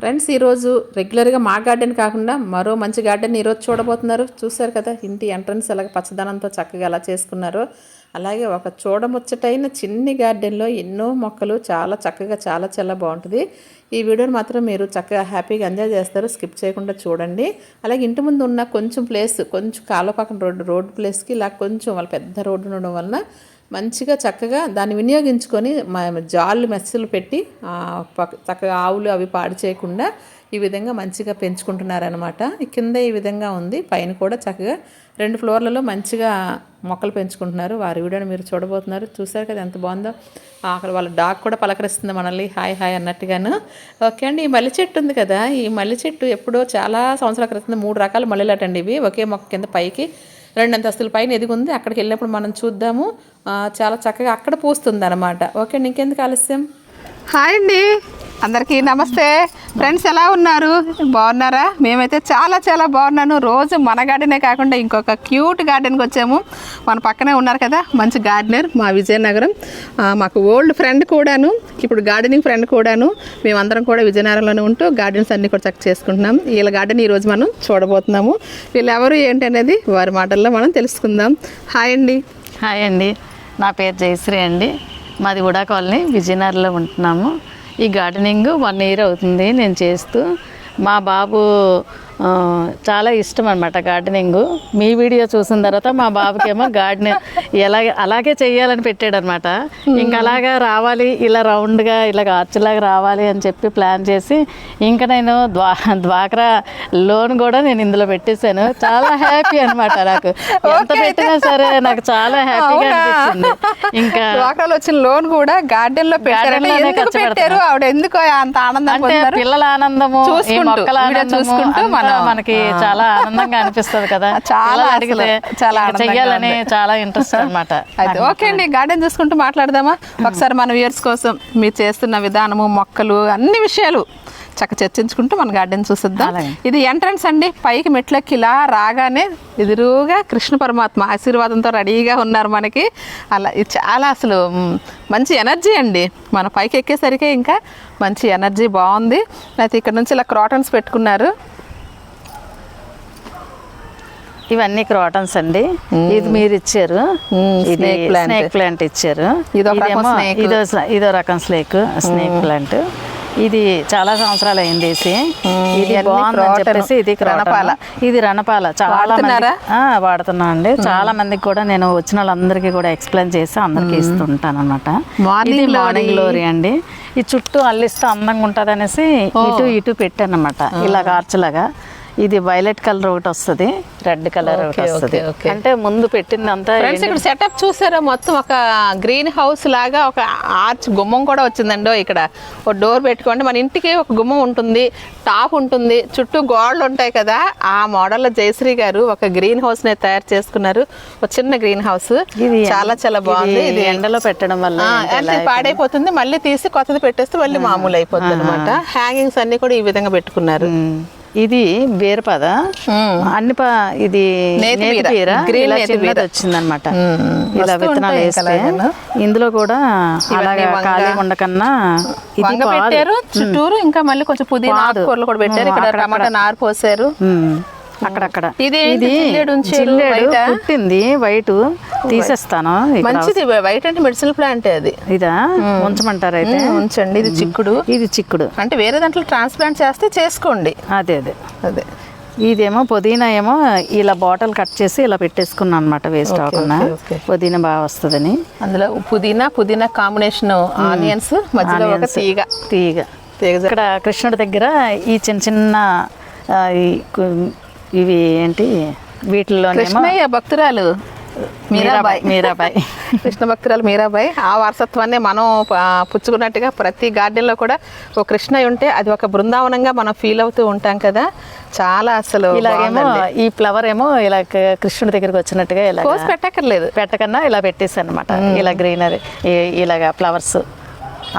Friends ఈరోజు రెగ్యులర్గా మా గార్డెన్ కాకుండా మరో మంచి గార్డెన్ ఈరోజు చూడబోతున్నారు. చూశారు కదా ఇంటి ఎంట్రన్స్ అలాగే పచ్చదనంతో చక్కగా ఎలా చేసుకున్నారు. అలాగే ఒక చూడముచ్చటైన చిన్ని గార్డెన్లో ఎన్నో మొక్కలు చాలా చక్కగా చాలా చాలా బాగుంటుంది. ఈ వీడియోని మాత్రం మీరు చక్కగా హ్యాపీగా ఎంజాయ్ చేస్తారు. స్కిప్ చేయకుండా చూడండి. అలాగే ఇంటి ముందు ఉన్న కొంచెం ప్లేస్ కొంచెం కాలువ పక్కన రోడ్డు రోడ్డు ప్లేస్కి ఇలా కొంచెం వాళ్ళ పెద్ద రోడ్డు ఉండడం వలన మంచిగా చక్కగా దాన్ని వినియోగించుకొని జాళ్ళు మెస్సులు పెట్టి పక్క- చక్కగా ఆవులు అవి పాడు చేయకుండా ఈ విధంగా మంచిగా పెంచుకుంటున్నారనమాట కింద ఈ విధంగా ఉంది. పైన కూడా చక్కగా రెండు ఫ్లోర్లలో మంచిగా మొక్కలు పెంచుకుంటున్నారు. వారి వీడియోని మీరు చూడబోతున్నారు. చూసారు కదా ఎంత బాగుందో? అక్కడ వాళ్ళ డాగ్ కూడా పలకరిస్తుంది మనల్ని. Hi hi అన్నట్టుగాను. ఓకే అండి ఈ మల్లె చెట్టు ఉంది కదా. ఈ మల్లె చెట్టు ఎప్పుడో చాలా సంవత్సరాల క్రితం మూడు రకాల మల్లెలటండి ఇవి. ఒకే మొక్క కింద పైకి రెండు అంతస్తుల పైన ఎదిగి ఉంది అక్కడికి వెళ్ళినప్పుడు మనం చూద్దాము. చాలా చక్కగా అక్కడ పూస్తుంది అనమాట ఓకే ఇంకెందుకు ఆలస్యం? హాయ్ అండి. అందరికీ నమస్తే. ఫ్రెండ్స్ ఎలా ఉన్నారు? బాగున్నారా? మేమైతే చాలా చాలా బాగున్నాను. రోజు మన గార్డెనే కాకుండా ఇంకొక క్యూట్ గార్డెన్కి వచ్చాము. మన పక్కనే ఉన్నారు కదా మంచి గార్డెనర్ మా విజయనగరం. మాకు ఓల్డ్ ఫ్రెండ్ కూడాను ఇప్పుడు గార్డెనింగ్ ఫ్రెండ్ కూడాను మేమందరం కూడా విజయనగరంలోనే ఉంటూ గార్డెన్స్ అన్ని కూడా చక్క చేసుకుంటున్నాం. వీళ్ళ గార్డెన్ ఈరోజు మనం చూడబోతున్నాము. వీళ్ళు ఎవరు ఏంటి అనేది వారి మాటల్లో మనం తెలుసుకుందాం. హాయ్ అండి. హాయ్ అండి. నా పేరు జయశ్రీ అండి. మాది ఉడా కాలనీ విజయనగరంలో ఉంటున్నాము. ఈ గార్డెనింగ్ వన్ ఇయర్ అవుతుంది నేను చేస్తూ. మా బాబు చాలా ఇష్టం అనమాట గార్డెనింగ్. మీ వీడియో చూసిన తర్వాత మా బాబుకేమో గార్డెన్ ఎలాగే అలాగే చెయ్యాలని పెట్టాడు అనమాట ఇంకా అలాగా రావాలి ఇలా రౌండ్గా ఇలా ఆర్చిలాగా రావాలి అని చెప్పి ప్లాన్ చేసి ఇంకా నేను ద్వా ద్వాకరా లోన్ కూడా నేను ఇందులో పెట్టేశాను. చాలా హ్యాపీ అనమాట నాకు. ఎంత పెట్టినా సరే నాకు చాలా హ్యాపీగా అనిపించింది. ఇంకా డ్వాక్రాలో వచ్చిన లోన్ కూడా గార్డెన్లో పెట్టారు? ఆవిడ ఎందుకు అంత ఆనందం అంటే పిల్లల ఆనందము మొక్కల ఆనందము మనకి చాలా ఆనందంగా అనిపిస్తుంది కదా. చాలా అడిగితే చాలా చెయ్యాలని. చాలా ఇంట్రెస్ట్ అనమాట అయితే ఓకే అండి గార్డెన్ చూసుకుంటూ మాట్లాడదామా? ఒకసారి మన వ్యూయర్స్ కోసం మీరు చేస్తున్న విధానము మొక్కలు అన్ని విషయాలు చక్క చర్చించుకుంటూ మన గార్డెన్ చూసిద్దాం. ఇది ఎంట్రన్స్ అండి. పైకి మెట్లెక్కి ఇలా రాగానే ఎదురుగా కృష్ణ పరమాత్మ ఆశీర్వాదంతో రెడీగా ఉన్నారు మనకి. అలా ఇది చాలా అసలు మంచి ఎనర్జీ అండి. మన పైకి ఎక్కేసరికి ఇంకా మంచి ఎనర్జీ బాగుంది. అయితే ఇక్కడ నుంచి ఇలా క్రాటన్స్ పెట్టుకున్నారు. ఇవన్నీ క్రాటన్స్ అండి. ఇది మీరు ఇచ్చారు. ఇది. Snake plant. ఇచ్చారు. ఇదో ఇదో రకం స్నేక్ స్నేక్ ప్లాంట్. ఇది చాలా సంవత్సరాలు అయింది ఇది బాగుందని. చెప్పేసి ఇది. రణపాల. ఇది రణపాల. చాలా వాడుతున్నా అండి. చాలా మందికి కూడా నేను వచ్చిన వాళ్ళందరికీ కూడా ఎక్స్ప్లెయిన్ చేసి అందరికి ఇస్తుంటాను అనమాట. మార్నింగ్ గ్లోరీ అండి. ఈ చుట్టూ అల్లిస్తే అందంగా ఉంటుంది అనేసి ఇటు ఇటు పెట్టాను అనమాట ఇలాగ ఆర్చలాగా ఇది వైలెట్ కలర్ ఒకటి వస్తుంది. రెడ్ కలర్ ఒకటి వస్తుంది. అంటే ముందు పెట్టిందంతా ఫ్రెండ్స్ ఇక్కడ సెటప్ చూసారా? మొత్తం ఒక గ్రీన్ హౌస్ లాగా ఒక ఆర్చ్ గుమ్మం కూడా వచ్చిందండి ఇక్కడ. ఒక డోర్ పెట్టుకోండి. మన ఇంటికి ఒక గుమ్మం ఉంటుంది టాప్ ఉంటుంది చుట్టూ గోడలు ఉంటాయి కదా. ఆ మోడల్లో జయశ్రీ గారు ఒక గ్రీన్ హౌస్ని తయారు చేసుకున్నారు. ఒక చిన్న గ్రీన్ హౌస్ ఇది చాలా చాలా బాగుంది. ఇది ఎండలో పెట్టడం వల్ల పాడైపోతుంది. మళ్ళీ తీసి కొత్తది పెట్టేస్తే మళ్ళీ మామూలు అయిపోతుంది అనమాట హ్యాంగింగ్స్ అన్ని కూడా ఈ విధంగా పెట్టుకున్నారు. ఇది బీరపద. అన్ని ఇది నేతి నేతి బీర. బీర Green ఇలా చిన్నది. వచ్చిందనమాట. ఇలా విత్తనాలు వేస్తే? ఇందులో కూడా అలాగా. ఖాళీ ఉండకన్నా ఇది. పెట్టారు చుట్టూరు ఇంకా మళ్ళీ కొంచెం పుదీనా పాదు. ఆకుకూరలు కూడా పెట్టారు ఇక్కడ. టమాటా నారు పోసారు. అక్కడక్కడ. ఇది? పుట్టింది వైట్ తీసేస్తాను మంచిది వైట్ అంటే మెడిసిన్ ప్లాంట్ అది. ఇదా? ఉంచమంటారు అయితే ఉంచండి ఇది చిక్కుడు. ఇది చిక్కుడు. అంటే వేరే దాంట్లో ట్రాన్స్ప్లాంట్ చేస్తే చేసుకోండి. అదే అదే. అదే. ఇదేమో పుదీనా ఏమో ఇలా బాటిల్ కట్ చేసి ఇలా పెట్టేసుకున్నాను అనమాట వేస్ట్ అవ్వకుండా. పుదీనా బాగా వస్తుందని. అందులో పుదీనా పుదీనా కాంబినేషన్ ఆనియన్స్ మధ్యలో ఒక. తీగ. తీగ. తీగ ఇక్కడ కృష్ణుడి దగ్గర ఈ చిన్న చిన్న ఈ ఇవి ఏంటి? వీటిల్లోనేమో కృష్ణయ్య భక్తురాలు మీరాబాయి. మీరాబాయి కృష్ణ భక్తురాలు మీరాబాయి. ఆ వారసత్వాన్ని మనం పుచ్చుకున్నట్టుగా ప్రతి గార్డెన్లో కూడా ఒక కృష్ణయ్య ఉంటే అది ఒక బృందావనంగా మనం ఫీల్ అవుతూ ఉంటాం కదా. చాలా అసలు ఇలాగేమో. ఈ ఫ్లవర్ ఏమో ఇలా కృష్ణుడి దగ్గరికి వచ్చినట్టుగా ఇలా కోసి పెట్టక్కర్లేదు. పెట్టకన్నా ఇలా పెట్టేసాను అనమాట ఇలా గ్రీనరీ ఇలాగా ఫ్లవర్స్.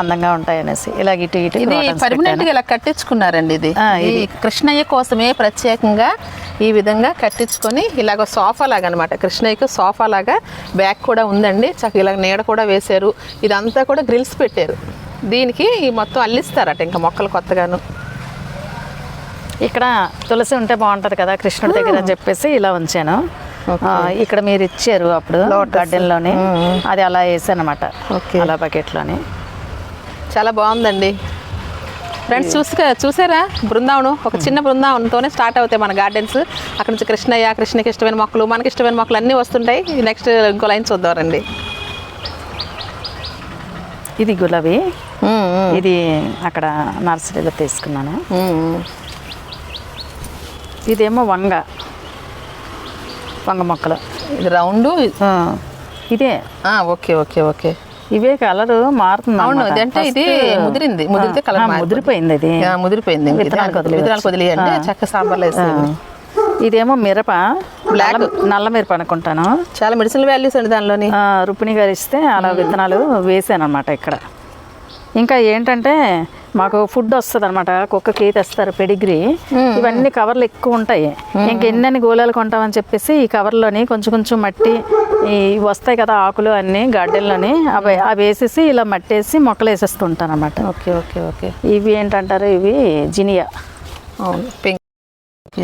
అందంగా ఉంటాయి అనేసి ఇలా ఇటు ఇటు ఇది పర్మనెంట్. గా ఇలా కట్టించుకున్నారండి ఇది. ఇది. కృష్ణయ్య కోసమే ప్రత్యేకంగా ఈ విధంగా కట్టించుకొని ఇలాగ సోఫా లాగా అనమాట కృష్ణయ్యకు సోఫా లాగా బ్యాగ్ కూడా ఉందండి. చక్కగా ఇలా నీడ కూడా వేశారు. ఇదంతా కూడా గ్రిల్స్ పెట్టారు. దీనికి ఈ మొత్తం అల్లిస్తారట ఇంకా మొక్కలు కొత్తగాను. ఇక్కడ తులసి ఉంటే బాగుంటది కదా కృష్ణుడి దగ్గర అని చెప్పేసి ఇలా ఉంచాను. ఇక్కడ మీరు ఇచ్చారు అప్పుడు గార్డెన్లోని. అది అలా వేసాను అనమాట Okay. అలా బకెట్లోని. చాలా బాగుందండి. ఫ్రెండ్స్ చూసుక చూసారా? బృందావనం ఒక చిన్న బృందావనంతోనే స్టార్ట్ అవుతాయి మన గార్డెన్స్. అక్కడ నుంచి కృష్ణయ్య కృష్ణకి ఇష్టమైన మొక్కలు మనకి ఇష్టమైన మొక్కలు అన్నీ వస్తుంటాయి. నెక్స్ట్ ఇంకో లైన్ చూద్దాం రండి ఇది గులాబీ. ఇది అక్కడ నర్సరీలో తీసుకున్నాను. ఇదేమో వంగ. వంగ మొక్కలు. ఇది రౌండ్? ఇదే. Okay okay okay. ఇవే కలర్ మారుతుంది అవును. ఇదంటే ఇది ముదిరింది ముదిరితే కలర్ ముదిరిపోయింది ఇది ముదిరిపోయింది. విత్తనాలకు. విత్తనాలకు వదిలేయండి చక్క సాంబార్లో. వేసేయండి ఇదేమో మిరప Black. నల్ల- మిరప అనుకుంటాను చాలా మెడిసిన్ వాల్యూస్ అండి దానిలోని రుక్మిణి గారు ఇస్తే అలా విత్తనాలు వేసాను అనమాట ఇక్కడ ఇంకా ఏంటంటే మాకు ఫుడ్ వస్తుంది అనమాట కుక్కకి తెస్తారు పెడిగ్రీ. ఇవన్నీ కవర్లు ఎక్కువ ఉంటాయి. ఇంక ఎన్నెన్ని గోళాలు కొంటామని చెప్పేసి ఈ కవర్లోని కొంచెం కొంచెం మట్టి ఈ వస్తాయి కదా ఆకులు అన్నీ గార్డెన్లోని అవి అవి వేసేసి ఇలా మట్టేసి మొక్కలు వేసేస్తుంటాను అనమాట ఓకే ఓకే ఓకే. ఇవి ఏంటంటారు? ఇవి జినియా. అవును పింక్.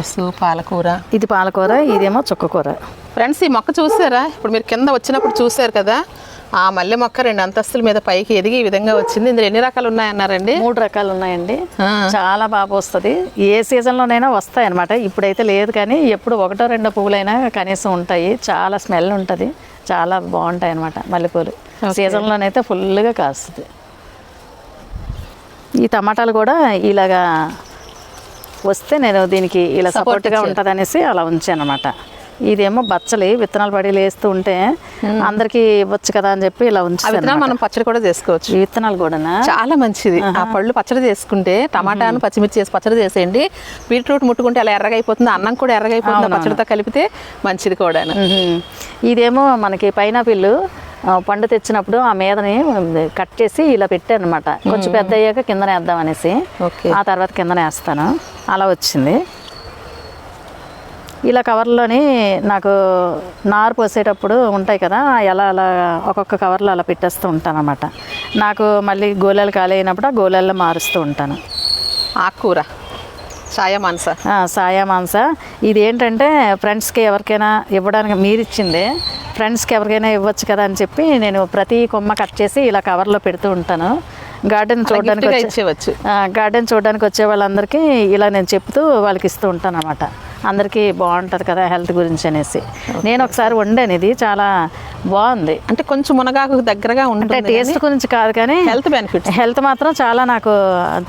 ఎస్ పాలకూర. ఇది పాలకూర ఇదేమో చుక్కకూర. ఫ్రెండ్స్ ఈ మొక్క చూసారా? ఇప్పుడు మీరు కింద వచ్చినప్పుడు చూసారు కదా? ఆ మల్లె మొక్క రెండు అంతస్తుల మీద పైకి ఎదిగి ఈ విధంగా వచ్చింది. ఇందులో ఎన్ని రకాలు ఉన్నాయన్నారండి? మూడు రకాలు ఉన్నాయండి. చాలా బాగా వస్తుంది. ఏ సీజన్లోనైనా వస్తాయి అనమాట ఇప్పుడైతే లేదు కానీ ఎప్పుడు ఒకటో రెండో పువ్వులైనా కనీసం ఉంటాయి. చాలా స్మెల్ ఉంటుంది. చాలా బాగుంటాయి అనమాట మల్లెపూలు సీజన్లోనైతే ఫుల్గా కాస్తుంది. ఈ టమాటాలు కూడా ఇలాగా వస్తే నేను దీనికి ఇలా సపోర్ట్గా ఉంటుంది అనేసి అలా ఉంచాను అనమాట ఇదేమో బచ్చలి విత్తనాలు పడి లేస్తూ ఉంటే అందరికీ ఇవ్వచ్చు కదా అని చెప్పి ఇలా విత్తనాలు మనం పచ్చడి కూడా చేసుకోవచ్చు. ఈ విత్తనాలు కూడానా? చాలా మంచిది. ఆ పళ్ళు పచ్చడి చేసుకుంటే టమాటాను పచ్చిమిర్చి చేసి పచ్చడి చేసేయండి. బీట్రూట్ ముట్టుకుంటే అలా ఎర్రగా అయిపోతుంది అన్నం కూడా ఎర్రగా అయిపోతుంది పచ్చడితో కలిపితే మంచిది కూడా. ఇదేమో మనకి పైనాపిల్ పండు తెచ్చినప్పుడు ఆ మీదని కట్ చేసి ఇలా పెట్టాను అనమాట కొంచెం పెద్ద అయ్యాక కిందనే వేద్దాం అనేసి. ఓకే. ఆ తర్వాత కిందనే వేస్తాను. అలా వచ్చింది. ఇలా కవర్లోని నాకు నారు పోసేటప్పుడు ఉంటాయి కదా ఎలా అలా ఒక్కొక్క కవర్లో అలా పెట్టేస్తూ ఉంటాను అనమాట నాకు మళ్ళీ గోళాలు ఖాళీ అయినప్పుడు ఆ గోళాల్లో మారుస్తూ ఉంటాను. ఆకుకూర ఛాయ మాంస. సాయా మాంస. ఇది ఏంటంటే ఫ్రెండ్స్కి ఎవరికైనా ఇవ్వడానికి మీరు ఇచ్చిందే ఫ్రెండ్స్కి ఎవరికైనా ఇవ్వచ్చు కదా అని చెప్పి నేను ప్రతి కొమ్మ కట్ చేసి ఇలా కవర్లో పెడుతూ ఉంటాను. గార్డెన్ చూడడానికి గిఫ్ట్గా వచ్చే ఇచ్చేవచ్చు ఆ, గార్డెన్ చూడడానికి వచ్చే వాళ్ళందరికీ ఇలా నేను చెప్తూ వాళ్ళకి ఇస్తూ ఉంటాను అనమాట అందరికీ బాగుంటుంది కదా హెల్త్ గురించి అనేసి. నేను ఒకసారి వండాను ఇది చాలా బాగుంది. అంటే కొంచెం మునగాకు దగ్గరగా ఉంటుంది టేస్ట్ గురించి కాదు కానీ హెల్త్ బెనిఫిట్స్ హెల్త్ మాత్రం చాలా నాకు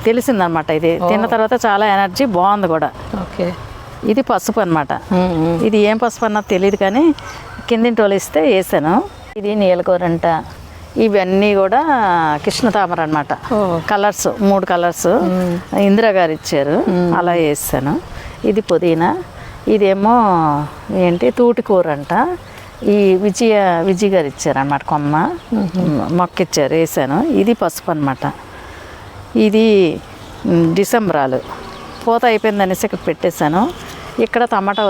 తెలిసిందనమాట ఇది. తిన్న తర్వాత చాలా ఎనర్జీ బాగుంది కూడా. ఓకే. ఇది పసుపు అనమాట ఇది ఏం పసుపు అన్నది తెలియదు కానీ కిందింటి వాళ్ళు ఇస్తే వేసాను. ఇది నీలకూరంట. ఇవన్నీ కూడా కృష్ణ తామర అనమాట కలర్స్ మూడు కలర్స్ ఇందిరా గారు ఇచ్చారు. అలా వేసాను. ఇది పుదీనా. ఇదేమో ఏంటి? తూటి కూర అంట ఈ విజయ విజయ్ గారు ఇచ్చారు అనమాట కొమ్మ. మొక్క ఇచ్చారు వేసాను. ఇది పసుపు అనమాట ఇది డిసెంబరాలు. పూత అయిపోయింది అనేసి ఇక్కడ పెట్టేశాను. ఇక్కడ టమాటా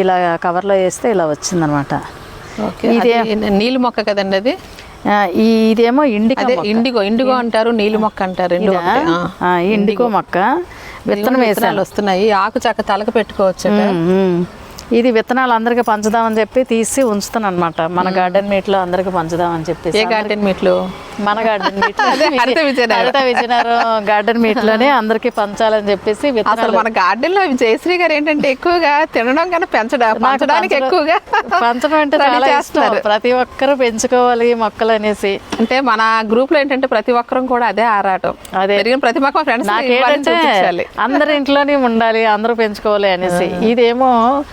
ఇలా కవర్లో వేస్తే ఇలా వచ్చిందనమాట ఓకే. నీళ్ళు మొక్క కదండి అది? ఇదేమో మొక్క. ఇండిగో ఇండిగో అంటారు నీళ్ళు మొక్క అంటారు ఇదా? ఇండిగో. మొక్క. విత్తనం విత్తనాలు వేసాను వస్తున్నాయి ఆకు చక్క తలకు పెట్టుకోవచ్చు. ఇది విత్తనాలు అందరికి పంచుదామని చెప్పి తీసి ఉంచుతాను అనమాట మన గార్డెన్ మీట్లో అందరికి పంచుదామని చెప్పేసి. ఏ గార్డెన్ మీట్లు? మన garden meet Haritha Vizianagaram. Garden మీట్లోనే అందరికి పంచాలని చెప్పేసి అసలు విత్తనాలు మన గార్డెన్లో జయశ్రీ గారు ఏంటంటే ఎక్కువగా తినడం కన్నా పెంచడం పంచడానికి ఎక్కువగా పంచడం అంటే చాలా ఇష్టం. ప్రతి ఒక్కరూ పెంచుకోవాలి మొక్కలు అనేసి. అంటే మన గ్రూప్లో ఏంటంటే ప్రతి ఒక్కరం కూడా అదే ఆరాటం. అదే. ప్రతి మొక్క ఫ్రెండ్స్ అందరి ఇంట్లోనే ఉండాలి అందరూ పెంచుకోవాలి అనేసి. ఇదేమో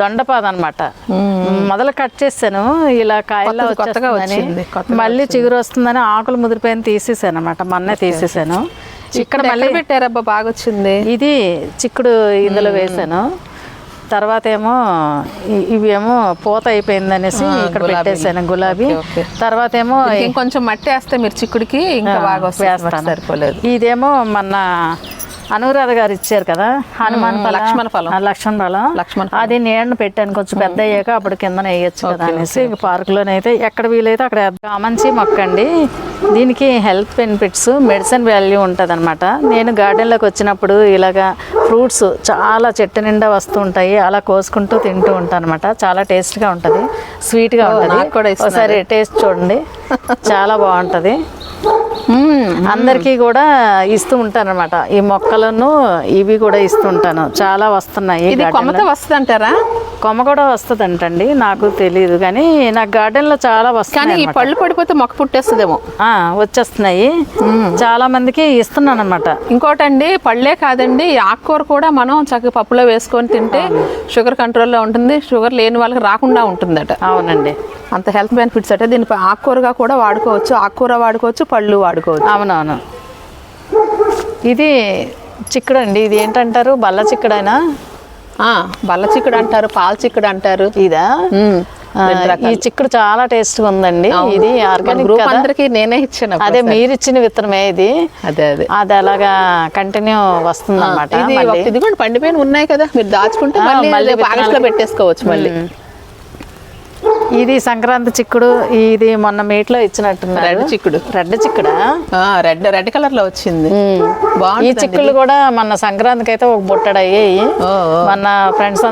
దొండపాద అనమాట మొదలు కట్ చేశాను ఇలా కాయల్లో కొత్తగా వచ్చింది, మళ్ళీ చిగురు వస్తుందని ఆకులు ముదిరిపోయిన తీసేసాను అనమాట మొన్నే తీసేసాను. ఇక్కడ మళ్ళీ పెట్టారబ్బా బాగా వచ్చింది. ఇది చిక్కుడు ఇందులో వేసాను. తర్వాత ఏమో ఇవేమో పూత అయిపోయింది అనేసి ఇక్కడ. పెట్టేశాను గులాబీ. తర్వాత ఏమో ఇంకొంచెం మట్టి వేస్తే మీరు చిక్కుడికి ఇంకా బాగా వేస్తాను. సరిపోలేదు. ఇదేమో మన అనురాధ గారు ఇచ్చారు కదా హనుమాన్ లక్ష్మణ ఫలం. లక్ష్మణ ఫలం. లక్ష్మణ అది నేను పెట్టాను కొంచెం పెద్ద అయ్యాక అప్పుడు కింద వేయచ్చు కదా అనేసి పార్క్ లోనైతే ఎక్కడ వీలైతే అక్కడ. మంచి మొక్క అండి. దీనికి హెల్త్ బెనిఫిట్స్ మెడిసిన్ వాల్యూ ఉంటుంది అనమాట నేను గార్డెన్లోకి వచ్చినప్పుడు ఇలాగా ఫ్రూట్స్ చాలా చెట్టు నిండా వస్తూ ఉంటాయి. అలా కోసుకుంటూ తింటూ ఉంటాను అనమాట చాలా టేస్ట్గా ఉంటుంది. స్వీట్గా ఉంటుంది. ఒకసారి టేస్ట్ చూడండి. చాలా బాగుంటుంది. అందరికీ కూడా ఇస్తూ ఉంటాను అనమాట ఈ మొక్కలను ఇవి కూడా ఇస్తూ ఉంటాను. చాలా వస్తున్నాయి ఇది కొమ్మతో. వస్తుంది కొమ్మ కూడా వస్తుంది అంటండి నాకు తెలియదు కానీ నాకు గార్డెన్లో చాలా కానీ వస్తున్నాయి ఈ. పళ్ళు పడిపోతే మొక్క పుట్టేస్తుందేమో. ఆ, వచ్చేస్తున్నాయి. చాలా మందికి ఇస్తున్నాను అనమాట ఇంకోటండి పళ్ళే కాదండి ఆకుకూర కూడా మనం చక్కగా పప్పులో వేసుకొని తింటే షుగర్ కంట్రోల్లో ఉంటుంది షుగర్ లేని వాళ్ళకి రాకుండా ఉంటుందట. అవునండి. అంత హెల్త్ బెనిఫిట్స్ అంటే. దీని ఆకుకూరగా కూడా వాడుకోవచ్చు ఆకుకూర వాడుకోవచ్చు పళ్ళు వాడుకోవచ్చు. అవునవును. ఇది చిక్కుడు అండి ఇది ఏంటంటారు? బల్ల చిక్కుడైనా? బల్ల చిక్కుడు అంటారు పాల చిక్కుడు అంటారు. ఇదా? ఈ చిక్కుడు చాలా టేస్ట్గా ఉందండి. ఇది ఆర్గానిక్ అందరికి నేనే ఇచ్చాను అదే మీరు ఇచ్చిన విత్తనమే ఇది. అదే అదే. అది అలాగా కంటిన్యూ వస్తుంది అనమాట ఇది కూడా పండిపోయిన ఉన్నాయి కదా. మీరు దాచుకుంటే మళ్ళీ ఆగస్టులో పెట్టేసుకోవచ్చు మళ్ళీ. ఇది సంక్రాంతి చిక్కుడు ఇది మొన్న మీట్లో ఇచ్చినట్టున్నారు. రెడ్ చిక్కుడు. రెడ్ చిక్కుడా? రెడ్ రెడ్ కలర్లో వచ్చింది. ఈ చిక్కుళ్ళు కూడా మన సంక్రాంతికి అయితే ఒక బుట్టడు అయ్యాయి. మన ఫ్రెండ్స్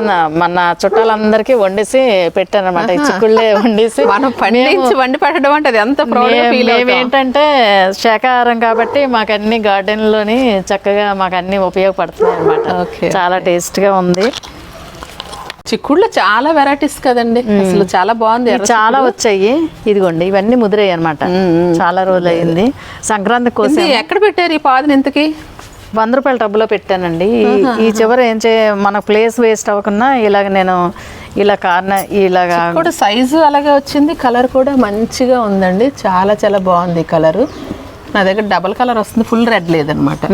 మన చుట్టాలందరికీ వండేసి పెట్టాను అనమాట ఈ చిక్కుళ్ళే వండేసి. మనం పండించి వండి పెట్టడం అంటే ఎంత మేమేంటంటే శాకాహారం కాబట్టి మాకు అన్ని గార్డెన్లోని చక్కగా మాకు అన్ని ఉపయోగపడుతున్నాయి అనమాట చాలా టేస్ట్గా ఉంది. చిక్కుడులో చాలా వెరైటీస్ కదండి. అసలు చాలా బాగుంది చాలా వచ్చాయి. ఇదిగోండి ఇవన్నీ ముదిరాయి అనమాట చాలా రోజులు అయింది సంక్రాంతి కోసం ఎక్కడ పెట్టారు ఈ పాదుని ఇంతకి? వంద రూపాయల టబ్బులో పెట్టానండి. ఈ- చివర ఏం చే మన ప్లేస్ వేస్ట్ అవ్వకుండా ఇలాగ నేను ఇలా కార్నర్ ఇలాగా కూడా సైజు అలాగే వచ్చింది. కలర్ కూడా మంచిగా ఉందండి. చాలా చాలా బాగుంది కలర్. నా దగ్గర డబల్ కలర్ వస్తుంది. ఫుల్ రెడ్ లేదనమాట.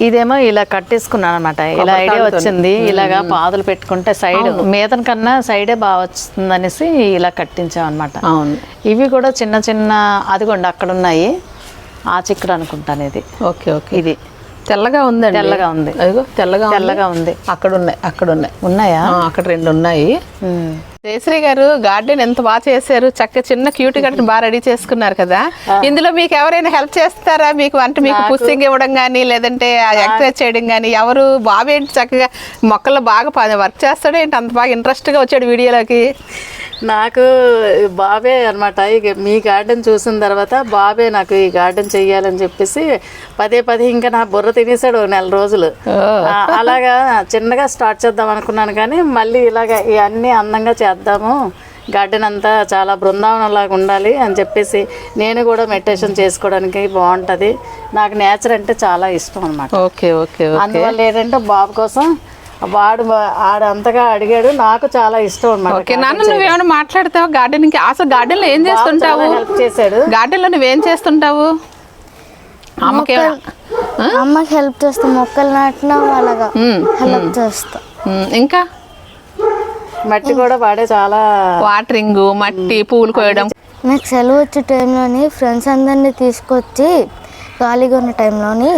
ఇదేమో ఇలా కట్టేసుకున్నాను అనమాట ఇలా ఐడియా వచ్చింది. ఇలాగా పాదులు పెట్టుకుంటే సైడ్ మీదన కన్నా సైడే బాగా వస్తుంది అనేసి ఇలా కట్టించాం అనమాట అవును. ఇవి కూడా చిన్న చిన్న అదిగోండి అక్కడ ఉన్నాయి ఆ చిక్కుడు అనుకుంటాను ఇది ఓకే ఓకే. ఇది. తెల్లగా ఉందండి. తెల్లగా ఉంది. అదిగో తెల్లగా ఉంది. తెల్లగా ఉంది. అక్కడ ఉన్నాయి అక్కడ ఉన్నాయి? ఉన్నాయా అక్కడ రెండు ఉన్నాయి. జయశ్రీ గారు గార్డెన్ ఎంత బాగా చేశారు. చక్క చిన్న క్యూట్ గార్డెన్ బాగా రెడీ చేసుకున్నారు కదా. ఇందులో మీకు ఎవరైనా హెల్ప్ చేస్తారా? మీకు అంటే మీకు పుస్సింగ్ ఇవ్వడం కానీ లేదంటే ఎంకరేజ్ చేయడం కానీ ఎవరు బాబు ఏంటి చక్కగా మొక్కల్లో బాగా వర్క్ చేస్తాడు ఏంటి అంత బాగా ఇంట్రెస్ట్గా వచ్చాడు వీడియోలోకి? నాకు బాబే అన్నమాట. ఇక మీ గార్డెన్ చూసిన తర్వాత బాబే నాకు ఈ గార్డెన్ చెయ్యాలని చెప్పేసి పదే పదే ఇంకా నా బుర్ర తినేసాడు నెల రోజులు. అలాగా చిన్నగా స్టార్ట్ చేద్దాం అనుకున్నాను కానీ మళ్ళీ ఇలాగ ఇవన్నీ అందంగా చేద్దాము. గార్డెన్ అంతా చాలా బృందావనం లాగా ఉండాలి అని చెప్పేసి నేను కూడా మెడిటేషన్ చేసుకోవడానికి బాగుంటుంది. నాకు నేచర్ అంటే చాలా ఇష్టం అనమాట ఓకే ఓకే. అందువల్ల ఏంటంటే బాబు కోసం వాడు ఆడు అంతగా అడిగాడు. నాకు చాలా ఇష్టం అనమాట ఓకే నాన్న నువ్వేమైనా మాట్లాడతావు? గార్డెనింగ్కి అసలు గార్డెన్లో ఏం చేస్తుంటావు? హెల్ప్ చేశాడు. గార్డెన్లో నువ్వేం చేస్తుంటావు? అమ్మకే అమ్మకి హెల్ప్ చేస్తాం. మొక్కలు నాటడం అలాగా హెల్ప్ చేస్తాం. ఇంకా? మట్టి కూడా వాడే చాలా వాటరింగ్ మట్టి పూలు కోయడం. నాకు సెలవు వచ్చే టైంలోని ఫ్రెండ్స్ అందరినీ తీసుకొచ్చి ఖాళీగా ఉన్న టైంలోని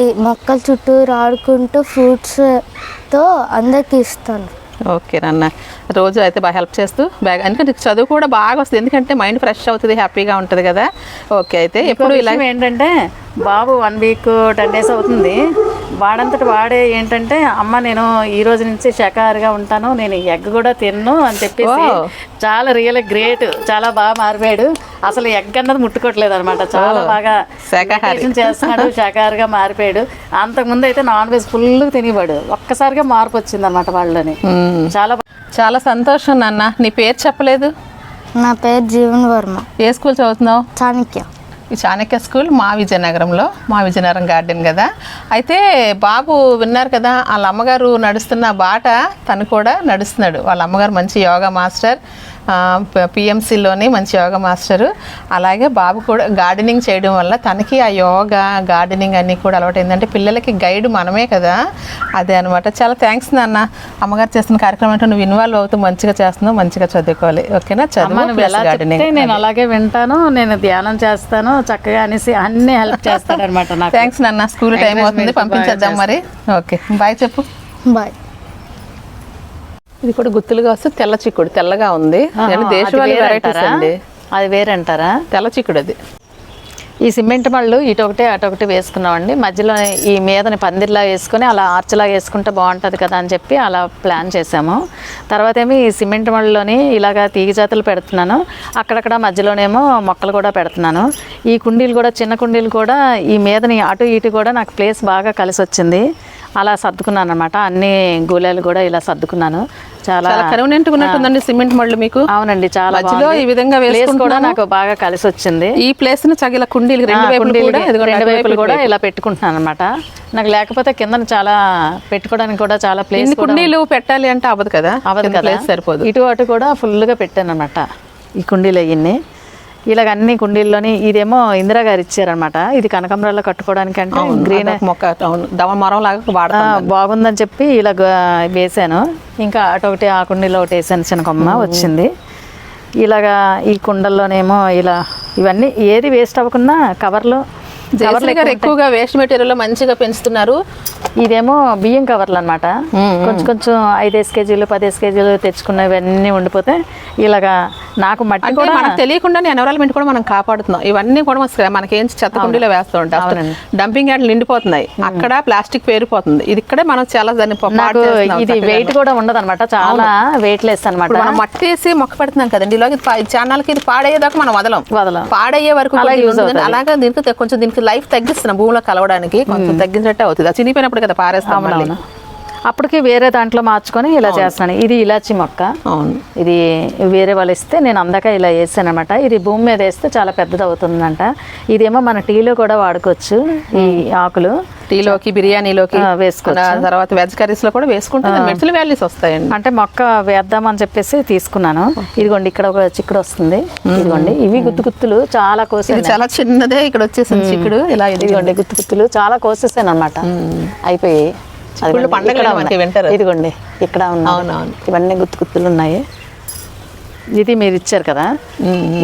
ఈ మొక్కల చుట్టూ ఆడుకుంటూ ఫ్రూట్స్తో అందరికి ఇస్తాను. ఓకే నాన్న రోజు అయితే బాగా హెల్ప్ చేస్తూ బాగా ఎందుకంటే చదువు కూడా బాగా వస్తుంది. ఎందుకంటే మైండ్ ఫ్రెష్ అవుతుంది హ్యాపీగా ఉంటుంది కదా. ఓకే అయితే ఎప్పుడు ఇలా ఏంటంటే బాబు వన్ వీక్ టెన్ డేస్ అవుతుంది. వాడంతటి వాడే ఏంటంటే అమ్మ నేను ఈ రోజు నుంచి శాఖాహారిగా ఉంటాను నేను ఎగ్ కూడా తిన్ను అని చెప్పేసి ఓ. చాలా రియల్ గ్రేట్ చాలా బాగా మారిపోయాడు. అసలు ఎగ్ అన్నది ముట్టుకోవట్లేదు అనమాట చాలా బాగా చేస్తున్నాడు శాఖాహారిగా మారిపోయాడు. అంతకుముందు అయితే నాన్ వెజ్ ఫుల్ తినేవాడు. ఒక్కసారిగా మార్పు వచ్చింది అనమాట వాళ్ళని. చాలా చాలా సంతోషం నాన్న. నీ పేరు చెప్పలేదు? నా పేరు జీవన్ వర్మ. ఏ స్కూల్ చదువుతున్నావు? చాణక్య. ఈ చాణక్య స్కూల్ మా విజయనగరంలో మా విజయనగరం గార్డెన్ కదా. అయితే బాబు విన్నారు కదా వాళ్ళ అమ్మగారు నడుస్తున్న బాట తను కూడా నడుస్తున్నాడు. వాళ్ళ అమ్మగారు మంచి యోగా మాస్టర్. పిఎంసిలోని మంచి యోగా మాస్టరు. అలాగే బాబు కూడా గార్డెనింగ్ చేయడం వల్ల తనకి ఆ యోగా గార్డెనింగ్ అన్నీ కూడా అలవాటు ఏంటంటే పిల్లలకి గైడ్ మనమే కదా. అదే అనమాట చాలా థ్యాంక్స్ నాన్న. అమ్మగారు చేస్తున్న కార్యక్రమం అంటే నువ్వు ఇన్వాల్వ్ అవుతూ మంచిగా చేస్తున్నావు మంచిగా చదువుకోవాలి. ఓకేనా? చదువు నేను అలాగే వింటాను నేను ధ్యానం చేస్తాను చక్కగా అనేసి అన్ని హెల్ప్ చేస్తాడనమాట నాకు. థ్యాంక్స్ నాన్న. స్కూల్ టైం అవుతుంది పంపించేద్దాం మరి. ఓకే బాయ్ చెప్పు. బాయ్ ఇది కూడా గుత్తులుగా వస్తే తెల్ల చిక్కుడు. తెల్లగా ఉంది. దేశవాళీ వేరే వెరైటీస్? అండి. అది వేరంటారా? తెల్ల చిక్కుడు అది. ఈ సిమెంట్ మళ్ళు ఇటు ఒకటి అటు ఒకటి వేసుకున్నామండి. మధ్యలో ఈ మీదని పందిర్లా వేసుకొని అలా ఆర్చ్లా వేసుకుంటే బాగుంటుంది కదా అని చెప్పి అలా ప్లాన్ చేసాము. తర్వాత ఏమో ఈ సిమెంట్ మళ్ళలోని ఇలాగా తీగ జాతులు పెడుతున్నాను. అక్కడక్కడ మధ్యలోనేమో మొక్కలు కూడా పెడుతున్నాను. ఈ కుండీలు కూడా చిన్న కుండీలు కూడా ఈ మీదని అటు ఇటు కూడా నాకు ప్లేస్ బాగా కలిసి వచ్చింది అలా సర్దుకున్నాను అనమాట అన్ని గూళాలు కూడా ఇలా సర్దుకున్నాను. చాలా కన్వీనియంట్ ఉన్నట్టుందండి సిమెంట్ మళ్ళు మీకు. అవునండి చాలా మధ్యలో. ఈ విధంగా కూడా. నాకు బాగా కలిసి వచ్చింది ఈ ప్లేస్ని చగిల కుండీలు రెండు వైపులు కూడా రెండు వైపులు కూడా. ఇలా పెట్టుకుంటున్నాను అనమాట నాకు లేకపోతే కింద చాలా పెట్టుకోవడానికి కూడా చాలా ప్లేస్ కుండీలు పెట్టాలి అంటే అవ్వదు కదా. అవ్వదు కింద సరిపోదు. ఇటు అటు కూడా ఫుల్గా పెట్టాను అనమాట ఈ కుండీలు అయ్యింది ఇలాగ అన్ని కుండీల్లోని ఇదేమో ఇందిరా గారు ఇచ్చారనమాట ఇది కనకంబరాల్లో కట్టుకోవడానికి అంటే గ్రీన్ మొక్క దమ మరం లాగా వాడతాం బాగుందని చెప్పి ఇలా వేసాను ఇంకా అటు ఒకటి ఆ కుండీలో ఒకటి వేసాను చిన్న కొమ్మ వచ్చింది. ఇలాగా ఈ కుండల్లోనేమో ఇలా ఇవన్నీ ఏది వేస్ట్ అవ్వకుండా కవర్లు గారు ఎక్కువగా వేస్ట్ మెటీరియల్లో మంచిగా పెంచుతున్నారు. ఇదేమో బియ్యం కవర్లు అనమాట కొంచెం కొంచెం ఐదేసి కేజీలు పదేసి కేజీలు తెచ్చుకున్నవన్నీ ఉండిపోతే ఇలాగా నాకు మట్టి కూడా మనకు తెలియకుండా ఎన్విరాన్మెంట్ కూడా మనం కాపాడుతున్నాం. ఇవన్నీ కూడా మనకి మనకేం చెత్త కుండీలో వేస్తూ ఉంటాం డంపింగ్ యార్డ్లు నిండిపోతున్నాయి. అక్కడ ప్లాస్టిక్ పేరిపోతుంది. ఇది ఇక్కడే మనం చాలా దాన్ని ఇది. వెయిట్ కూడా ఉండదు అనమాట చాలా వెయిట్ లెస్ అనమాట మనం మట్టి వేసి మొక్క పెడుతున్నాం కదండి. ఇలాగ ఛానల్కి ఇది పాడయ్యేదాకా మనం వదలం. వదలం. పాడయ్యే వరకు. అలాగే దీనికి కొంచెం దీనికి లైఫ్ తగ్గిస్తున్నాం భూమిలో కలవడానికి కొంచెం తగ్గించినట్టే అవుతుంది. అది చినిగిపోయినప్పుడు కదా పారేస్తాం అప్పటికి వేరే దాంట్లో మార్చుకొని ఇలా చేస్తున్నాను. ఇది ఇలాచి మొక్క. అవును. ఇది వేరే వాళ్ళు ఇస్తే నేను అందాక ఇలా వేసాను అనమాట ఇది భూమి మీద వేస్తే చాలా పెద్దది అవుతుందంట ఇదేమో మన టీలో కూడా వాడుకోవచ్చు ఈ ఆకులు. టీలోకి బిర్యానీలోకి. ఆ తర్వాత వెజ్ కర్రీస్లో కూడా వేసుకుంటే మెడిసిన్ వాల్యూస్ వస్తాయండి. అంటే మొక్క వేద్దామని చెప్పేసి తీసుకున్నాను. ఇదిగోండి ఇక్కడ ఒక చిక్కుడు వస్తుంది. ఇదిగోండి ఇవి గుత్తు గుత్తులు చాలా కోసి చాలా చిన్నదే ఇక్కడ వచ్చేసింది చిక్కుడు. ఇలా ఇది ఇదిగోండి గుత్తు గుత్తులు చాలా కోసేసాను అనమాట అయిపోయి ఇదిగోండి ఇక్కడ. ఇవన్నీ గుత్తు గుత్తులు ఉన్నాయి. ఇది మీరు ఇచ్చారు కదా?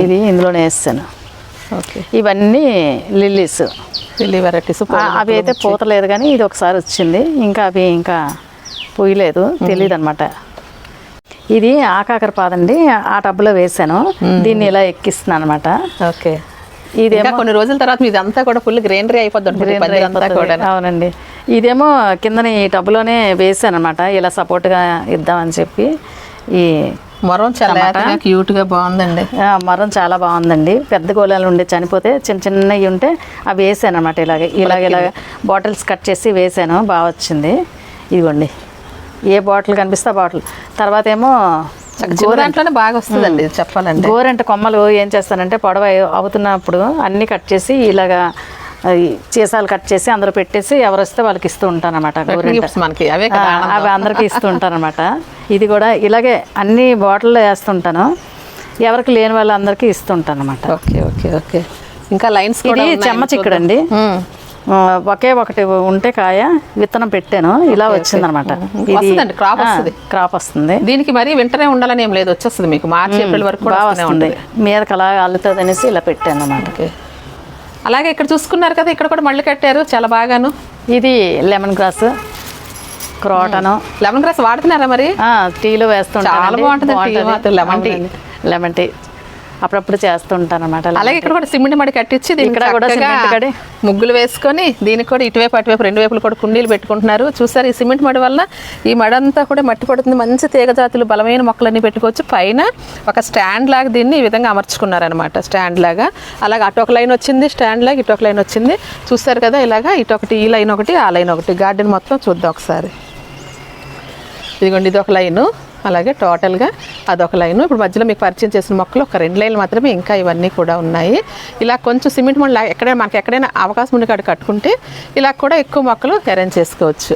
ఇది ఇందులోనే వేస్తాను. ఓకే. ఇవన్నీ లిల్లీస్. చిల్లీ వెరైటీస్ అవి అయితే పూతలేదు కానీ ఇది ఒకసారి వచ్చింది. ఇంకా అవి ఇంకా పూయలేదు. తెలియదు అనమాట ఇది ఆకాకర పాదండి ఆ టబ్బులో వేసాను. దీన్ని ఇలా ఎక్కిస్తున్నాను అనమాట ఓకే. ఇదేమో కొన్ని రోజుల తర్వాత మీది అంతా కూడా ఫుల్ గ్రీనరీ అయిపోద్ది అవునండి. ఇదేమో కిందని ఈ టబ్బులోనే వేసాను అనమాట ఇలా సపోర్ట్గా ఇద్దామని చెప్పి ఈ మొరం చాలా లేతగా క్యూట్గా బాగుందండి. మరం చాలా బాగుందండి. పెద్ద గోళాలు ఉండే చనిపోతే చిన్న చిన్నవి ఉంటే అవి వేసాను అనమాట ఇలాగ ఇలాగ ఇలాగ బాటిల్స్ కట్ చేసి వేసాను బాగా వచ్చింది. ఇదిగోండి. ఏ బాటిల్ కనిపిస్తే ఆ బాటిల్. తర్వాత ఏమో చిన్న దాంట్లోనే బాగా వస్తుందండి చెప్పాలంటే. గోరెంట కొమ్మలు ఏం చేస్తానంటే పొడవ అవుతున్నప్పుడు అన్నీ కట్ చేసి ఇలాగా చీసాలు కట్ చేసి అందులో పెట్టేసి ఎవరు వస్తే వాళ్ళకి ఇస్తూ ఉంటాను అనమాట మనకి అవే అవి అందరికీ ఇస్తూ ఉంటాను అనమాట ఇది కూడా ఇలాగే అన్ని బాటిల్లో వేస్తుంటాను. ఎవరికి లేని వాళ్ళందరికీ ఇస్తుంటాను అనమాట ఓకే ఓకే ఓకే. ఇంకా లైన్స్ ఇది చెమ్మ చిక్కుడు అండి. ఆ, ఒకే ఒకటి ఉంటే కాయ విత్తనం పెట్టాను. ఇలా వచ్చిందనమాట. వస్తుందండి, crop వస్తుంది. క్రాప్ వస్తుంది. దీనికి మరి వింటనే ఉండాలని ఏం లేదు వచ్చేస్తుంది మీకు. మార్చి ఏప్రిల్ వరకు కూడా వస్తుంది. మీదకి అలా అల్లుతుంది అనేసి ఇలా పెట్టాను అనమాట అలాగే ఇక్కడ చూసుకున్నారు కదా ఇక్కడ కూడా మళ్ళీ కట్టారు చాలా బాగాను. ఇది lemon grass croton. Lemon grass వాడుతున్నారా మరి? టీలో వేస్తుంటాను చాలా బాగుంటుంది లెమన్ టీ. లెమన్ టీ అప్పుడప్పుడు చేస్తుంటాను అనమాట అలాగే ఇక్కడ కూడా సిమెంట్ మడి కట్టించి ఇక్కడ కూడా. ముగ్గులు వేసుకొని దీనికి కూడా ఇటువైపు అటువైపు రెండు వైపులు కూడా కుండీలు పెట్టుకుంటున్నారు. చూసారు ఈ సిమెంట్ మడి వల్ల ఈ మడి అంతా కూడా మట్టి పడుతుంది. మంచి తీగ జాతులు బలమైన మొక్కలన్నీ పెట్టుకోవచ్చు. పైన ఒక స్టాండ్ లాగా దీన్ని ఈ విధంగా అమర్చుకున్నారనమాట స్టాండ్ లాగా. అలాగే అటు ఒక లైన్ వచ్చింది స్టాండ్ లాగా ఇటు ఒక లైన్ వచ్చింది. చూసారు కదా ఇలాగా ఇటు ఒకటి ఈ లైన్ ఒకటి ఆ లైన్ ఒకటి. గార్డెన్ మొత్తం చూద్దాం ఒకసారి. ఇదిగోండి ఇది ఒక లైను. అలాగే టోటల్గా అదొక లైను. ఇప్పుడు మధ్యలో మీకు పరిచయం చేసిన మొక్కలు ఒక రెండు లైన్లు మాత్రమే ఇంకా ఇవన్నీ కూడా ఉన్నాయి. ఇలా కొంచెం సిమెంట్ మళ్ళీ ఎక్కడైనా మనకి ఎక్కడైనా అవకాశం ఉండి కాడ కట్టుకుంటే ఇలా కూడా ఎక్కువ మొక్కలు అరేంజ్ చేసుకోవచ్చు.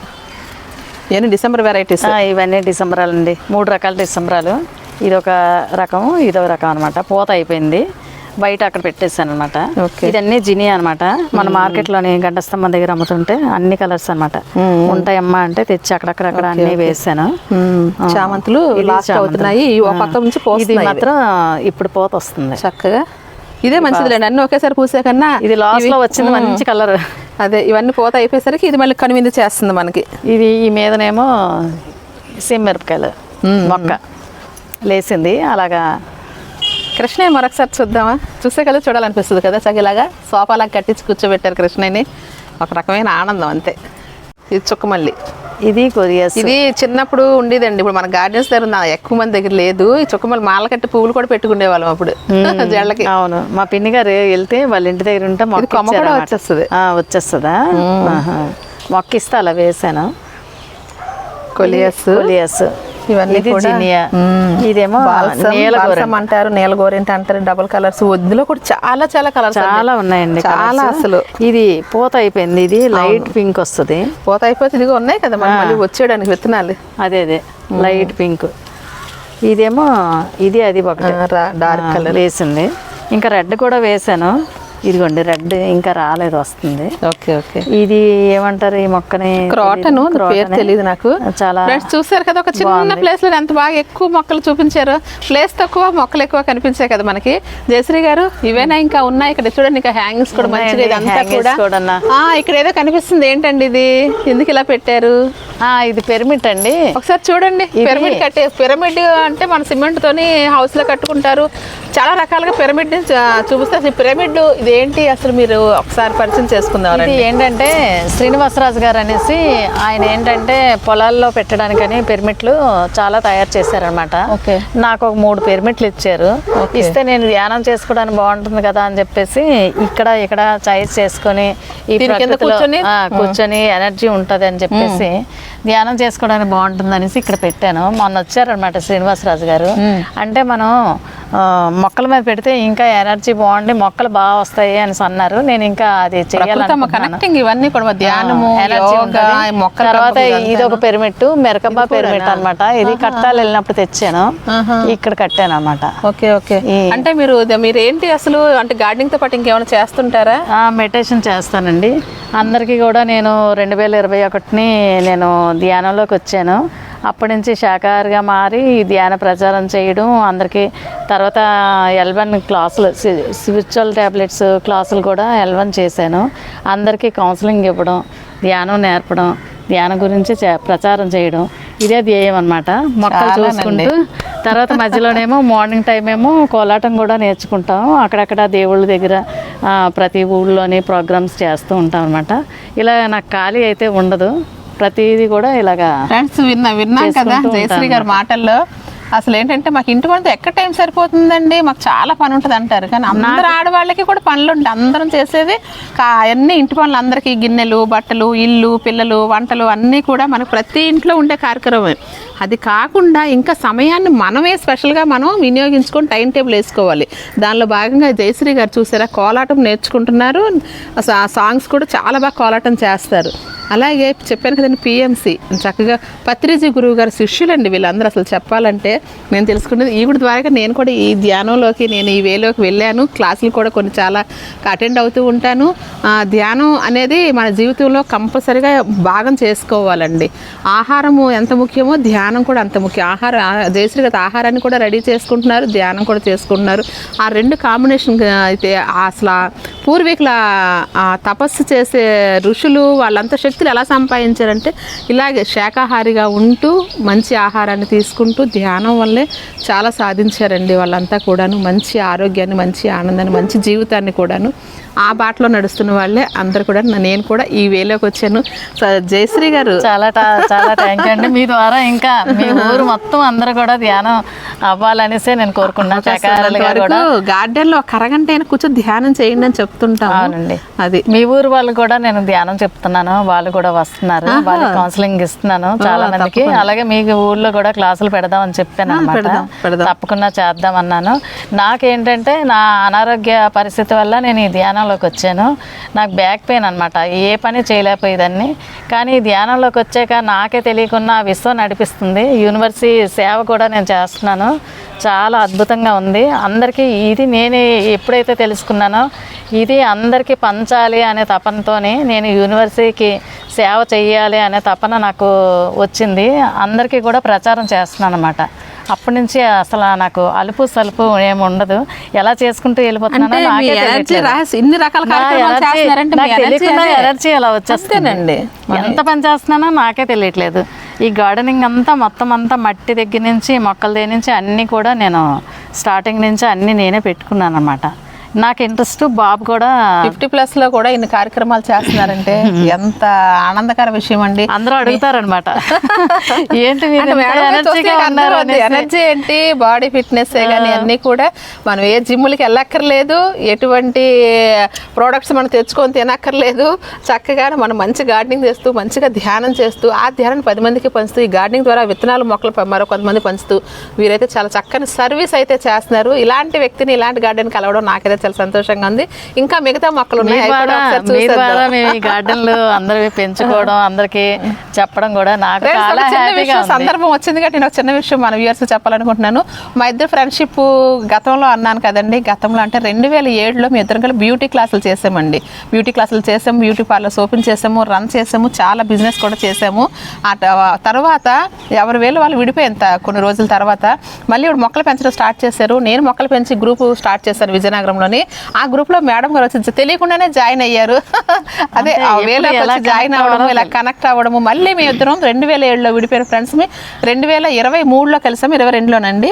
ఇవన్నీ డిసెంబర్ వెరైటీస్. ఇవన్నీ డిసెంబరాలు అండి మూడు రకాల డిసెంబరాలు. ఇదొక రకం ఇదొక రకం అనమాట పూత అయిపోయింది. బయట అక్కడ పెట్టేసాను అనమాట. ఇదన్నీ జిని అనమాట మన మార్కెట్లోని గంట స్తంభం దగ్గర అమ్ముతుంటే అన్ని కలర్స్ అనమాట ఉంటాయమ్మా అంటే తెచ్చి అక్కడక్కడ అక్కడ అన్ని వేసాను. చామంతులు లాస్ట్. అవుతున్నాయి. పక్క నుంచి ఇది. మాత్రం ఇప్పుడు పూత వస్తుంది. చక్కగా. ఇదే మంచిదిలేండి. అన్ని ఒకేసారి పూసే కన్నా ఇది లాస్ట్లో వచ్చింది మంచి కలర్ అదే ఇవన్నీ పోత అయిపోయేసరికి ఇది మళ్ళీ కనువిందు చేస్తుంది మనకి. ఇది ఈ మీదనేమో సిమ్మిరపకాయలు మొక్క. లేసింది. అలాగా కృష్ణయ్య మరొకసారి చూద్దామా? చూసే కదా చూడాలనిపిస్తుంది కదా చక్కలాగా సోఫాలాగా కట్టించి కూర్చోబెట్టారు కృష్ణయ్యని. ఒక రకమైన ఆనందం అంతే. ఇది చుక్కమల్లి. ఇది కొరియాస్. ఇది చిన్నప్పుడు ఉండేదండి. ఇప్పుడు మన గార్డెన్స్ దగ్గర ఉంది. ఎక్కువ మంది దగ్గర లేదు. ఈ చుక్కమల్లి మాల కట్టి పువ్వులు కూడా పెట్టుకునే వాళ్ళం అప్పుడు జళ్ళకి. అవును. మా పిన్ని గారు వెళ్తే వాళ్ళ ఇంటి దగ్గర ఉంటే మొక్క కొమ్మ కూడా. వచ్చేస్తది. ఆ, వచ్చేస్తుందా. మొక్క ఇస్తే అలా వేసాను. కొలియస్. కొలియాస్. ఇవన్నీ. ఇదేమో అంటారు నీల గోరింట అంటారు డబుల్ కలర్స్. వద్దులో కూడా చాలా చాలా కలర్స్ చాలా ఉన్నాయండి చాలా. అసలు. ఇది పూత అయిపోయింది. ఇది లైట్ పింక్ వస్తుంది. పోత అయిపోతే ఇదిగో ఉన్నాయి కదా మనం మళ్ళీ వచ్చేయడానికి విత్తనాలు. అదే అదే. Light pink. ఇదేమో ఇది అది ఒకటి. Dark colour. వేసింది. ఇంకా రెడ్ కూడా వేసాను. ఇదిగోండి రెడ్ ఇంకా రాలేదు వస్తుంది. Okay okay. ఇది ఏమంటారు ఈ మొక్కని క్రాటన్. పేరు. తెలియదు నాకు. చాలా ఫ్రెండ్స్ చూసారు కదా ఒక చిన్న ప్లేస్లో ఎంత బాగా ఎక్కువ మొక్కలు చూపించారు. ప్లేస్ తక్కువ మొక్కలు ఎక్కువ కనిపించాయి కదా మనకి. జయశ్రీ గారు ఇవేనా ఇంకా ఉన్నాయి? ఇక్కడ చూడండి ఇంకా హ్యాంగింగ్స్ కూడా ఇదంతా. ఆ ఇక్కడ ఏదో కనిపిస్తుంది ఏంటండి ఇది? ఎందుకు ఇలా పెట్టారు? ఇది పెరిమిట్ అండి. ఒకసారి చూడండి పిరమిడ్ కట్టే పిరమిడ్ అంటే మన సిమెంట్ తోని హౌస్లో కట్టుకుంటారు. చాలా రకాలుగా పిరమిడ్ని చూపిస్తారు. ఈ పిరమిడ్ ఇది ఏంటి అసలు మీరు ఒకసారి పరిచయం చేసుకుందాం ఇది ఏంటంటే శ్రీనివాసరాజు గారు అనేసి ఆయన ఏంటంటే పొలాల్లో పెట్టడానికని పిరమిట్లు చాలా తయారు చేశారనమాట ఓకే. నాకు ఒక మూడు పిరమిట్లు ఇచ్చారు. ఇస్తే నేను ధ్యానం చేసుకోవడానికి బాగుంటుంది కదా అని చెప్పేసి ఇక్కడ ఇక్కడ చాయిస్ చేసుకొని ఈ కూర్చొని? కూర్చొని ఎనర్జీ ఉంటది అని చెప్పేసి ధ్యానం చేసుకోవడానికి బాగుంటుంది అనేసి ఇక్కడ పెట్టాను. మొన్న వచ్చారనమాట శ్రీనివాసరాజు గారు. అంటే మనం మొక్కల మీద పెడితే ఇంకా ఎనర్జీ బాగుండి మొక్కలు బాగా వస్తాయి అని అన్నారు. నేను ఇంకా అది చేయాలనుకుంటున్నాను. కనెక్టింగ్ ఇవన్నీ కూడా ధ్యానము. మొక్కల తర్వాత. ఇది ఒక పెరిమిట్ మెరకబ్బా పెరిమిట్ అన్నమాట. ఇది కట్టాలు వెళ్ళినప్పుడు తెచ్చాను. ఇక్కడ కట్టాను అనమాట ఓకే ఓకే. అంటే మీరు మీరు ఏంటి అసలు? అంటే గార్డెనింగ్తో పాటు ఇంకేమైనా చేస్తుంటారా? మెడిటేషన్ చేస్తానండి. అందరికీ కూడా నేను రెండు వేల ఇరవై ఒకటిని నేను ధ్యానంలోకి వచ్చాను. అప్పటి నుంచి శాఖాహారిగా మారి ధ్యాన ప్రచారం చేయడం అందరికీ తర్వాత ఎల్వన్ క్లాసులు స్పిరిచువల్ ట్యాబ్లెట్స్ క్లాసులు కూడా ఎల్వన్ చేశాను. అందరికీ కౌన్సిలింగ్ ఇవ్వడం ధ్యానం నేర్పడం ధ్యానం గురించి ప్రచారం చేయడం ఇదే ధ్యేయం అనమాట మొక్కలు చూసుకుంటూ తర్వాత మధ్యలోనేమో మార్నింగ్ టైం ఏమో కోలాటం కూడా నేర్చుకుంటాం అక్కడక్కడ దేవుళ్ళ దగ్గర ప్రతి ఊళ్ళోని ప్రోగ్రామ్స్ చేస్తూ ఉంటాం అనమాట ఇలా నాకు ఖాళీ అయితే ఉండదు. ప్రతిదీ కూడా ఇలాగా ఫ్రెండ్స్ విన్నా విన్నాం కదా జయశ్రీ గారి మాటల్లో. అసలు ఏంటంటే మాకు ఇంటి పనితో ఎక్కడ టైం సరిపోతుందండి? మాకు చాలా పని ఉంటుంది అంటారు. కానీ అందరు ఆడవాళ్ళకి కూడా పనులు ఉంటాయి. అందరం చేసేది అన్ని ఇంటి పనులు అందరికీ గిన్నెలు బట్టలు ఇల్లు పిల్లలు వంటలు అన్నీ కూడా మనకు ప్రతి ఇంట్లో ఉండే కార్యక్రమమే. అది కాకుండా ఇంకా సమయాన్ని మనమే స్పెషల్గా మనం వినియోగించుకొని టైం టేబుల్ వేసుకోవాలి. దానిలో భాగంగా జయశ్రీ గారు చూసారా? కోలాటం నేర్చుకుంటున్నారు. అసలు ఆ సాంగ్స్ కూడా చాలా బాగా కోలాటం చేస్తారు. అలాగే చెప్పాను కదండి పిఎంసి చక్కగా పత్రిజీ గురువు గారి శిష్యులండి వీళ్ళందరూ. అసలు చెప్పాలంటే నేను తెలుసుకున్నది ఈవిడ ద్వారా నేను కూడా ఈ ధ్యానంలోకి నేను ఈ వేలోకి వెళ్ళాను. క్లాసులు కూడా కొన్ని చాలా అటెండ్ అవుతూ ఉంటాను. ధ్యానం అనేది మన జీవితంలో కంపల్సరిగా భాగం చేసుకోవాలండి. ఆహారము ఎంత ముఖ్యమో ధ్యానం కూడా అంత ముఖ్యం. ఆహారం ఆ- గత ఆహారాన్ని కూడా రెడీ చేసుకుంటున్నారు ధ్యానం కూడా చేసుకుంటున్నారు. ఆ రెండు కాంబినేషన్ అయితే అసలు పూర్వీకుల తపస్సు చేసే ఋషులు వాళ్ళంతా శక్తులు ఎలా సంపాదించారంటే ఇలాగే శాకాహారిగా ఉంటూ మంచి ఆహారాన్ని తీసుకుంటూ ధ్యానం వల్లే చాలా సాధించారండి వాళ్ళంతా కూడాను. మంచి ఆరోగ్యాన్ని మంచి ఆనందాన్ని మంచి జీవితాన్ని కూడాను. ఆ బాటలో నడుస్తున్న వాళ్ళే అందరు కూడా నేను కూడా ఈ వేలోకి వచ్చాను. జయశ్రీ గారు. చాలా చాలా థ్యాంక్ యూ అండి. మీ ద్వారా ఇంకా మీ ఊరు మొత్తం అందరూ కూడా ధ్యానం అవ్వాలనేసే నేను కోరుకున్నాను గార్డెన్లో ఒక అరగంట అయినా కూర్చొని ధ్యానం చేయండి అని చెప్తుంటాము. అవునండి. అది. మీ ఊరు వాళ్ళు కూడా నేను ధ్యానం చెప్తున్నాను. వాళ్ళు వాళ్ళు కూడా వస్తున్నారు. వాళ్ళు కౌన్సిలింగ్ ఇస్తున్నాను చాలా మందికి. అలాగే మీకు ఊర్లో కూడా క్లాసులు పెడదామని చెప్పాను అనమాట పెడదాం, పెడదాం. తప్పకుండా చేద్దాం అన్నాను నాకేంటంటే నా అనారోగ్య పరిస్థితి వల్ల నేను ఈ ధ్యానంలోకి వచ్చాను. నాకు బ్యాక్ పెయిన్ అనమాట ఏ పని చేయలేకపోయేదాన్ని కానీ ఈ ధ్యానంలోకి వచ్చాక నాకే తెలియకుండా విశ్వం నడిపిస్తుంది. యూనివర్సిటీ సేవ కూడా నేను చేస్తున్నాను. చాలా అద్భుతంగా ఉంది. అందరికీ ఇది నేను ఎప్పుడైతే తెలుసుకున్నానో ఇది అందరికీ పంచాలి అనే తపనతోనే నేను యూనివర్సిటీకి సేవ చేయాలి అనే తపన నాకు వచ్చింది. అందరికీ కూడా ప్రచారం చేస్తున్నాను అనమాట అప్పటి నుంచి అసలు నాకు అలుపు సలుపు ఏమి ఉండదు. ఎలా చేసుకుంటూ వెళ్ళిపోతున్నానో ఇన్ని రకాల తెలియకుండా. ఎనర్జీ వచ్చేస్తుందండి అంతేనండి. ఎంత పని చేస్తున్నానో నాకే తెలియట్లేదు. ఈ గార్డెనింగ్ అంతా మొత్తం అంతా మట్టి దగ్గర నుంచి మొక్కల దగ్గర నుంచి అన్నీ కూడా నేను స్టార్టింగ్ నుంచి అన్నీ నేనే పెట్టుకున్నాను అనమాట నాకు ఇంట్రెస్ట్ బాబు కూడా ఫిఫ్టీ ప్లస్లో కూడా ఇన్ని కార్యక్రమాలు చేస్తున్నారంటే ఎంత ఆనందకర విషయం అండి. అందరూ అడుగుతారనమాట ఏంటి. ఎనర్జీ ఏంటి బాడీ ఫిట్నెస్ కానీ అన్ని కూడా మనం ఏ జిమ్లకి వెళ్ళక్కర్లేదు ఎటువంటి ప్రోడక్ట్స్ మనం తెచ్చుకొని తినక్కర్లేదు చక్కగా మనం మంచి గార్డెనింగ్ చేస్తూ మంచిగా ధ్యానం చేస్తూ ఆ ధ్యానాన్ని పది మందికి పంచుతూ ఈ గార్డెనింగ్ ద్వారా విత్తనాలు మొక్కలు మరో కొంతమంది పంచుతూ వీరైతే చాలా చక్కని సర్వీస్ అయితే చేస్తున్నారు. ఇలాంటి వ్యక్తిని ఇలాంటి గార్డెన్ కలవడం నాకైతే చాలా సంతోషంగా ఉంది. ఇంకా మిగతా మొక్కలు ఉన్నాయి ద్వారా మేము ఈ గార్డెన్లు అందరివి పెంచుకోవడం అందరికి చెప్పడం కూడా నాకు చాలా హ్యాపీగా సందర్భం వచ్చింది కాబట్టి నేను ఒక చిన్న విషయం మన వ్యూయర్స్ చెప్పాలనుకుంటున్నాను. మా ఇద్దరు ఫ్రెండ్షిప్ గతంలో అన్నాను కదండి గతంలో అంటే రెండు వేల ఏడులో మీ ఇద్దరం కలిసి బ్యూటీ క్లాసులు చేసామండి. బ్యూటీ క్లాసులు చేసాము బ్యూటీ పార్లర్స్ ఓపెన్ చేసాము రన్ చేసాము చాలా బిజినెస్ కూడా చేసాము. ఆ తర్వాత ఎవరి వేలు వాళ్ళు విడిపోయిన కొన్ని రోజుల తర్వాత మళ్ళీ ఇప్పుడు మొక్కలు పెంచడం స్టార్ట్ చేశారు. నేను మొక్కలు పెంచి గ్రూప్ స్టార్ట్ చేశాను విజయనగరంలోని. ఆ గ్రూప్లో మేడం గారు వచ్చి తెలియకుండానే జాయిన్ అయ్యారు. అదే వచ్చి జాయిన్ connect అవ్వడం అవ్వాలో ఇలా కనెక్ట్ అవ్వడము మళ్ళీ మీ ఇద్దరం రెండు వేల ఏడులో విడిపోయిన ఫ్రెండ్స్ మీ రెండు వేల ఇరవై మూడులో కలిసాము ఇరవై రెండులోనండి.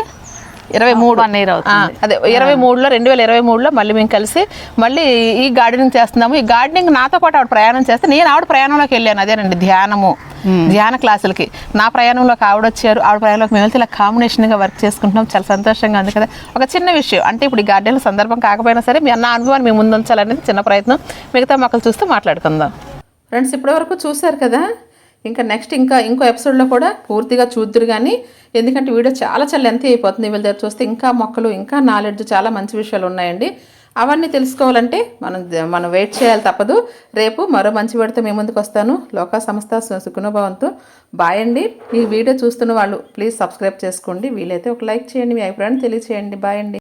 ఇరవై మూడు. One year అవుతుంది. అదే ఇరవై మూడులో రెండు వేల ఇరవై మూడులో మళ్ళీ మేము కలిసి మళ్ళీ ఈ గార్డెనింగ్ చేస్తున్నాము. ఈ గార్డెనింగ్ నాతో పాటు ఆవిడ ప్రయాణం చేస్తే నేను ఆవిడ ప్రయాణంలోకి వెళ్ళాను. అదేనండి ధ్యానము. ధ్యాన క్లాసులకి. నా ప్రయాణంలోకి ఆవిడ వచ్చారు. ఆవిడ ప్రయాణంలోకి మేము వెళ్తే ఇలా కాంబినేషన్గా వర్క్ చేసుకుంటున్నాం. చాలా సంతోషంగా ఉంది కదా. ఒక చిన్న విషయం అంటే ఇప్పుడు ఈ గార్డెన్ సందర్భం కాకపోయినా సరే మీ నా అనుభవాన్ని మేము ముందుంచాలనేది చిన్న ప్రయత్నం. మిగతా మొక్కలు చూస్తూ మాట్లాడుకుందాం. ఫ్రెండ్స్ ఇప్పటివరకు చూశారు కదా? ఇంకా నెక్స్ట్ ఇంకా ఇంకో ఎపిసోడ్లో కూడా పూర్తిగా చూద్దురు కానీ ఎందుకంటే వీడియో చాలా చాలా లెంత్ అయిపోతుంది వీళ్ళ దగ్గర చూస్తే. ఇంకా మొక్కలు ఇంకా నాలెడ్జ్ చాలా మంచి విషయాలు ఉన్నాయండి. అవన్నీ తెలుసుకోవాలంటే మనం మనం వెయిట్ చేయాలి తప్పదు. రేపు మరో మంచి వీడితో మీ ముందుకు వస్తాను. లోకా సంస్థ సుఖనుభవంతో బాయ్ అండి. ఈ వీడియో చూస్తున్న వాళ్ళు ప్లీజ్ సబ్స్క్రైబ్ చేసుకోండి. వీలైతే ఒక లైక్ చేయండి. మీ అభిప్రాయాన్ని తెలియచేయండి. బాయ్ అండి.